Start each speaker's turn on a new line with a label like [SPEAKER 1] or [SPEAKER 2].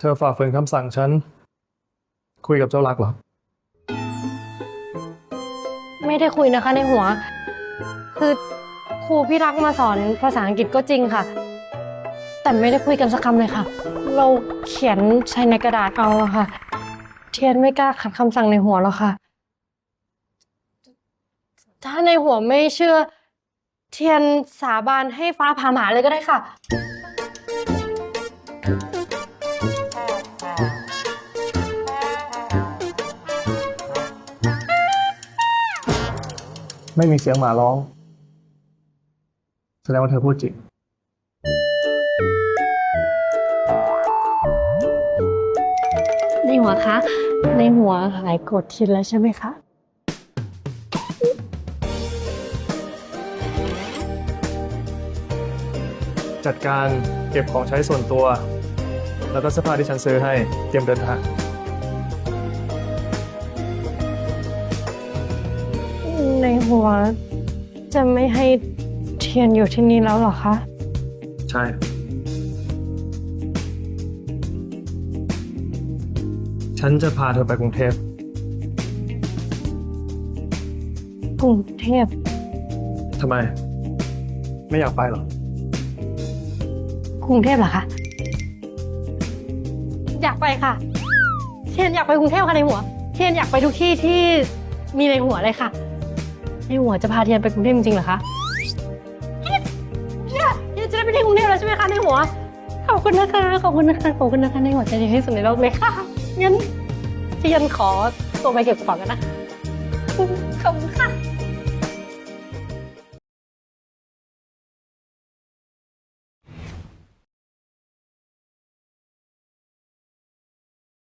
[SPEAKER 1] เธอฝ่าฝืนคำสั่งฉัน คุยกับเจ้ารักเหรอ
[SPEAKER 2] ไม่ได้คุยนะคะในหัว คือครูพี่รักมาสอนภาษาอังกฤษก็จริงค่ะ แต่ไม่ได้คุยกันสักคำเลยค่ะ เราเขียนใช้ในกระดาษเอาอะค่ะ เทียนไม่กล้าขัดคำสั่งในหัวหรอกค่ะ ถ้าในหัวไม่เชื่อ เทียนสาบานให้ฟ้าผ่าหมาเลยก็ได้ค่ะ
[SPEAKER 1] ไม่มีเสียงหมาร้อง แสดงว่าเธอพูดจริง
[SPEAKER 2] ในหัวคะ ในหัวหายโกรธเทียนแล้วใช่ไหมคะ
[SPEAKER 1] จัดการเก็บของใช้ส่วนตัว แล้วก็เสื้อผ้าที่ฉันซื้อให้เตรียมเดินทาง
[SPEAKER 2] ในหัว จะไม่ให้เทียนอยู่ที่นี่แล้วเหรอคะ
[SPEAKER 1] ใช่ ฉันจะพาเธอไปกรุงเทพ
[SPEAKER 2] กรุงเทพ
[SPEAKER 1] ทำไม ไม่อยากไปเหรอ
[SPEAKER 2] กรุงเทพเหรอคะ อยากไปค่ะ เทียนอยากไปกรุงเทพค่ะในหัว เทียนอยากไปทุกที่ที่มีในหัวเลยค่ะ ไอ้หัวจะพาเทียนไปกรุงเทพจริงๆเหรอคะเนี่ยเฮียจะได้ไปที่กรุงเทพแล้วใช่ไหมคะในหัว ขอบคุณนะคะ ขอบคุณนะคะ ขอบคุณนะคะในหัวใจดีที่สุดในโลกเลยค่ะ งั้นเทียนขอตัวไปเก็บกระเป๋ากันนะขอบคุณค่ะ